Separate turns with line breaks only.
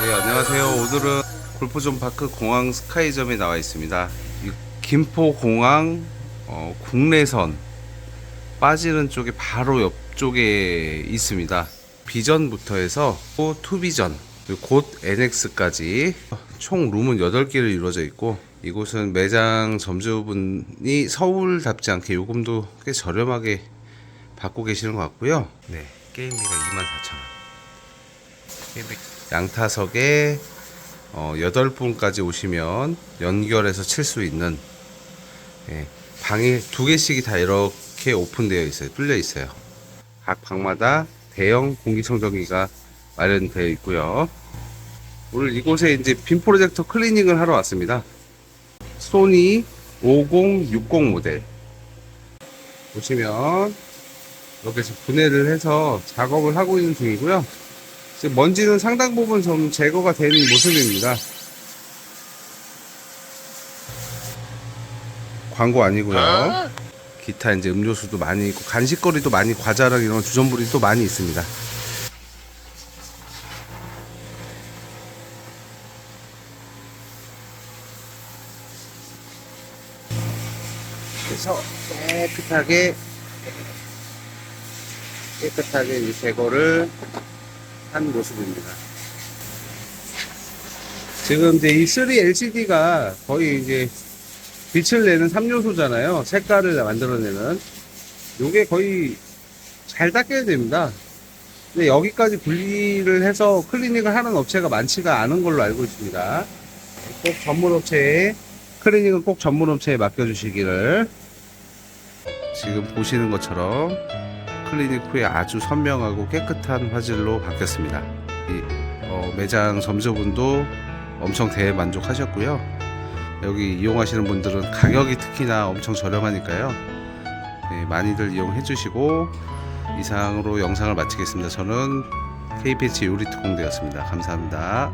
네, 안녕하세요. 오늘은 골프존 파크 공항 스카이점에 나와 있습니다. 이 김포 공항 어, 국내선 빠지는 쪽에 바로 옆쪽에 있습니다. 비전부터 해서 또 투비전, 곧 NX까지 총 룸은 8개를 이루어져 있고 이곳은 매장 점주분이 서울답지 않게 요금도 꽤 저렴하게 받고 계시는 것 같고요. 네, 게임비가 24,000원. 양타석에 어, 8분까지 오시면 연결해서 칠 수 있는 예, 방이 두 개씩이 다 이렇게 오픈되어 있어요. 뚫려 있어요. 각 방마다 대형 공기청정기가 마련되어 있고요. 오늘 이곳에 이제 빔 프로젝터 클리닝을 하러 왔습니다. 소니 5060 모델 보시면 여기서 분해를 해서 작업을 하고 있는 중이고요. 지금 먼지는 상당 부분 좀 제거가 되는 모습입니다. 광고 아니고요. 기타 이제 음료수도 많이 있고 간식거리도 많이 과자랑 이런 주전부리 또 많이 있습니다. 그래서 깨끗하게 깨끗하게 이 제거를 한 모습입니다. 지금 이제 이 3 LCD가 거의 이제 빛을 내는 3요소잖아요. 색깔을 만들어내는. 요게 거의 잘 닦여야 됩니다. 근데 여기까지 분리를 해서 클리닝을 하는 업체가 많지가 않은 걸로 알고 있습니다. 꼭 전문 업체에, 클리닝은 꼭 전문 업체에 맡겨주시기를. 지금 보시는 것처럼 클리닉 후에 아주 선명하고 깨끗한 화질로 바뀌었습니다. 이 어, 매장 점주분도 엄청 대만족하셨고요. 여기 이용하시는 분들은 가격이 특히나 엄청 저렴하니까요. 네, 많이들 이용해 주시고 이상으로 영상을 마치겠습니다. 저는 KPH 요리특공대였습니다. 감사합니다.